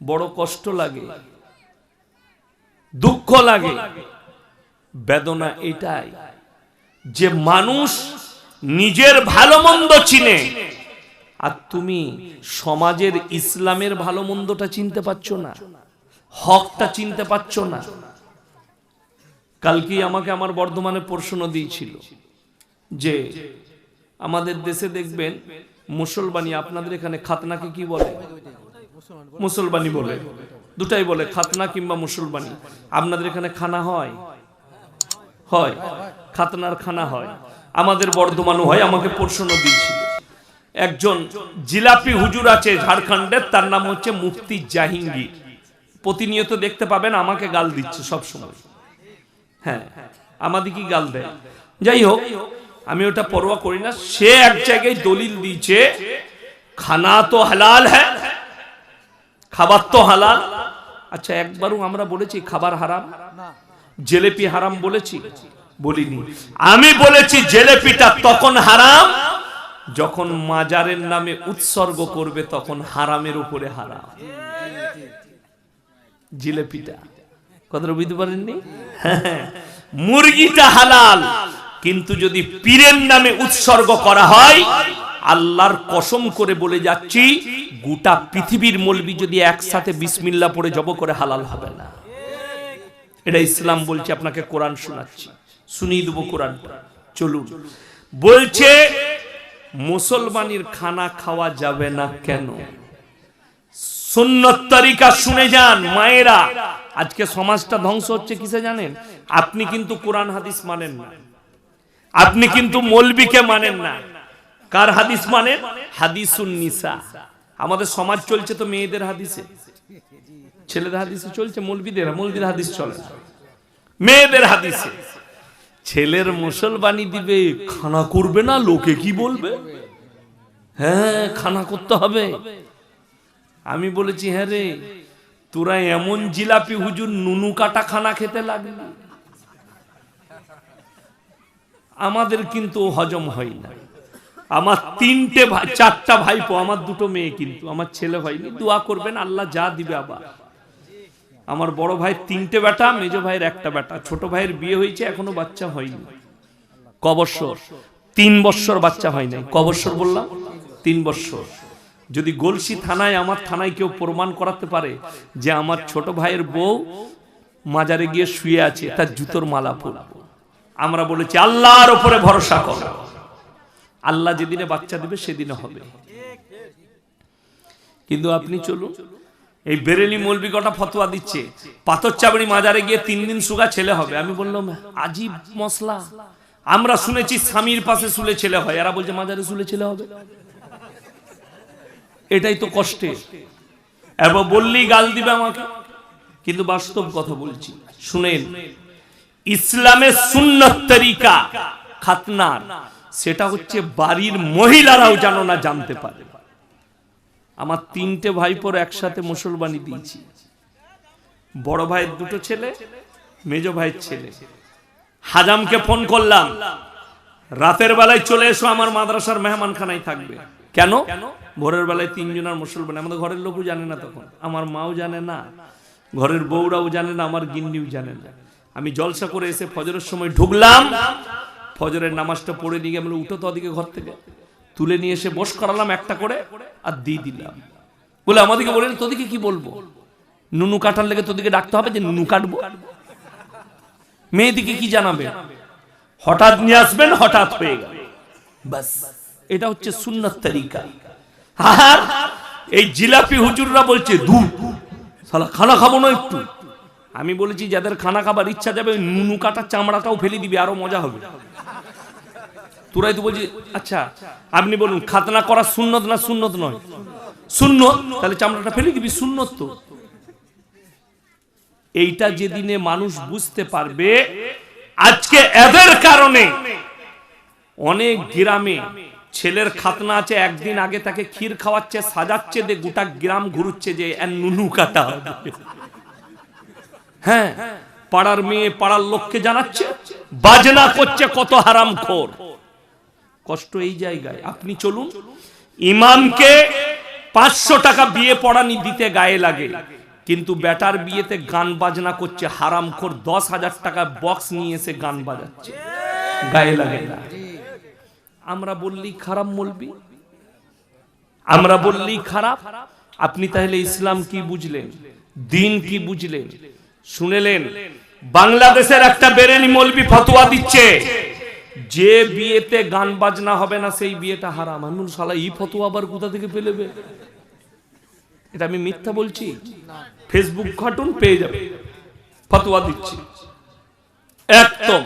বড় কষ্ট লাগে, দুঃখ লাগে, বেদনা এটাই যে মানুষ নিজের ভালো মন্দ চিনে। আর তুমি সমাজের ইসলামের ভালো মন্দটা চিনতে পারছ না, হকটা চিনতে পারছ না। কালকে আমাকে আমার বর্ধমানে প্রশ্ন দিয়েছিল যে, আমাদের দেশে দেখবেন মুসলমানি আপনাদের এখানে খাতনাকে কি বলে? মুসলমানি বলে। দুটাই বলে, খাতনা কিংবা মুসলমানি আপনাদের এখানে খানা হয়? হয়। খাতনার খানা হয়। আমাদের বর্ধমানও হয়, আমাকে প্রশ্ন দিয়েছিল। একজন জিলাপি হুজুর আছে ঝাড়খণ্ডের তার নাম হচ্ছে মুফতি জাহিঙ্গীর। প্রতিনিয়ত দেখতে পাবেন, আমাকে গাল দিচ্ছে সব সময়। হ্যাঁ আমাদের কি গাল দেয়। যাই হোক, আমি ওটা পরোয়া করি না। সে এক জায়গায় দলিল দিয়েছে, খানা তো হালাল হ্যাঁ। খাবার তো হালাল। আচ্ছা একবারও আমরা বলেছি খাবার হারাম? জেলেপি হারাম বলেছি? বলিনি। আমি বলেছি জেলেপিটা তখন হারাম যখন মাজারের নামে উৎসর্গ করবে তখন হারামের উপরে হারাম। জিলেপিটা। কথাটা বুঝতে পারেননি? হ্যাঁ, মুরগিটা হালাল কিন্তু যদি পীরের নামে উৎসর্গ করা হয় আল্লাহর কসম করে বলে যাচ্ছি, গোটা পৃথিবীর মলবি যদি একসাথে বিসমিল্লা পড়ে জব করে হালাল হবে না। এটা ইসলাম বলছে, আপনাকে কোরআন শোনাচ্ছি। শুনিয়ে দেবো কোরআনটা। চলুন। বলছে, মুসলমানের খানা খাওয়া যাবে না কেন? সুন্নত তরিকা শুনে যান, মায়েরা। আজকে সমাজটা ধ্বংস হচ্ছে, কিসে জানেন? আপনি কিন্তু কোরআন, হাদিস মানেন না। আপনি কিন্তু মলবিকে মানেন না। কার হাদিস মানে? হাদিসুন নিসা। আমাদের সমাজ চলছে তো মেয়েদের হাদিসে। ছেলেদের হাদিসে চলছে মলবিদের মলবির হাদিস চলে মেয়েদের হাদিসে। ছেলের মুসলমানি দিবে খানা করবে না লোকে কি বলবে? হ্যাঁ খানা করতে হবে। আমি বলেছি হ্যাঁ রে তোরা এমন জিলাপি হুজুর নুনু কাটা খানা খেতে লাগলি। আমাদের কিন্তু হজম হয় না। আমার তিনটে চারটা ভাইপো, আমার দুটো মেয়ে কিন্তু, আমার ছেলে হয়নি দোয়া করবেন, আল্লাহ যা দিবে আবার। আমার বড় ভাই তিনটে বেটা মেজ ভাইয়ের একটা বেটা ছোট ভাইয়ের বিয়ে হয়েছে, এখনও বাচ্চা হয়নি। ক তিন বৎসর বাচ্চা হয় নাই। ক বললাম? তিন বৎসর। যদি গলসি থানায়, আমার থানায় কেউ প্রমাণ করাতে পারে যে আমার ছোট ভাইয়ের বউ মাজারে গিয়ে শুয়ে আছে, তার জুতোর মালা পরাবো। আমরা বলেছি, আল্লাহর উপরে ভরসা করো। আল্লাহ যেদিনে বাচ্চা দেবে, সেদিনে হবে। কিন্তু আপনি চলুন, এই বেরেলি মৌলবি কটা ফতোয়া দিচ্ছে। পাথর চাবড়ি মাজারে গিয়ে তিন দিন সুগা ছেলে হবে। আমি বললাম, আজীব মশলা। আমরা শুনেছি স্বামীর পাশে শুলে ছেলে হয়। এরা বলছে, মাজারে শুলে ছেলে হবে? এটাই তো কষ্টের এবার বললেই গাল দিবে আমাকে। কিন্তু বাস্তব কথা বলছি, শুনেন, ইসলামের সুন্নত তরিকা খাতনার। সেটা হচ্ছে বাড়ির মহিলারাও যেন না, জানতে পারে। আমার তিনটে ভাইপোর একসাথে মুসলমানি দিয়েছি। বড় ভাইয়ের দুটো ছেলে, মেজ ভাইয়ের ছেলে। হাজামকে ফোন করলাম, রাতের বেলায় চলে এসো, আমার মাদ্রাসার মেহমানখানায় থাকবে। কেন? ভোরের বেলায় তিনজনের মুসলমান, আমাদের ঘরের লোকও জানে না তখন। আমার মাও জানে না, ঘরের বউরাও জানে না, আমার গিন্নিও জানে না। আমি জলসা করে এসে ফজরের সময় ঢুকলাম ফজরের নামাজটা পড়ে নিয়ে গিয়ে আমি বললাম, উঠো তো ওদিকে ঘর থেকে। তুলে নিয়ে এসে বস করালাম একটা করে আর দিয়ে দিলাম। বলে আমাদেরকে বলেন তোদিকে কি বলব? নুনু কাটার লেগে তোদিকে ডাকতে হবে যে নুনু কাটবো? মেয়েদিকে কি জানাবে? হঠাৎ নিয়ে আসবেন হঠাৎ হয়ে গেল। বাস এটা হচ্ছে সুন্নত তরিকা। আর এই জিলাপি হুজুররা বলছে দুধ সালা খানা খাব না একটু। আমি বলেছি যাদের খানা খাবার ইচ্ছা যাবে নুনু কাটার চামড়াটাও ফেলে দিবি আরও মজা হবে। তোরাই তো বলছি আচ্ছা আপনি বলুন, খাতনা করা সুন্নত না সুন্নত নয়? সুন্নত? তাহলে চামড়াটা ফেলে দিবি, সুন্নত তো। এইটা যেদিনে মানুষ বুঝতে পারবে, আজকে এদের কারণে অনেক গ্রামে ছেলের খাতনা আছে, একদিন আগে তাকে ক্ষীর খাওয়াচ্ছে, সাজাচ্ছে দে গোটা গ্রাম ঘুরুচ্ছে যে নুনু কাটা। হ্যাঁ পাড়ার মেয়ে, পাড়ার লোককে জানাচ্ছে, বাজনা করছে কত হারাম খোর কষ্ট এই জায়গায়। আপনি চলুন। ইমামকে পাঁচশো টাকা বিয়ে পড়ানি দিতে গায়ে লাগে। কিন্তু বেটার বিয়েতে গান বাজনা করছে হারাম খোর দশ হাজার টাকা বক্স নিয়ে এসে গান বাজাচ্ছে। গায়ে লাগে না। আমরা বললি খারাপ বলবি। আমরা বললি খারাপ। আপনি তাহলে ইসলাম কি বুঝলেন? দিন কি বুঝলেন? শুনেলেন? বাংলাদেশের একটা বেরেনি মলবি ফতোয়া দিচ্ছে। যে বিয়েতে গান বাজনা হবে না, সেই বিয়েটা হারাম। আমি সালা ই ফতোয়া আবার কোথা থেকে পেলেবে এটা আমি মিথ্যা বলছি? ফেসবুক ঘাটুন, পেয়ে যাবে। ফতোয়া দিচ্ছি। একদম।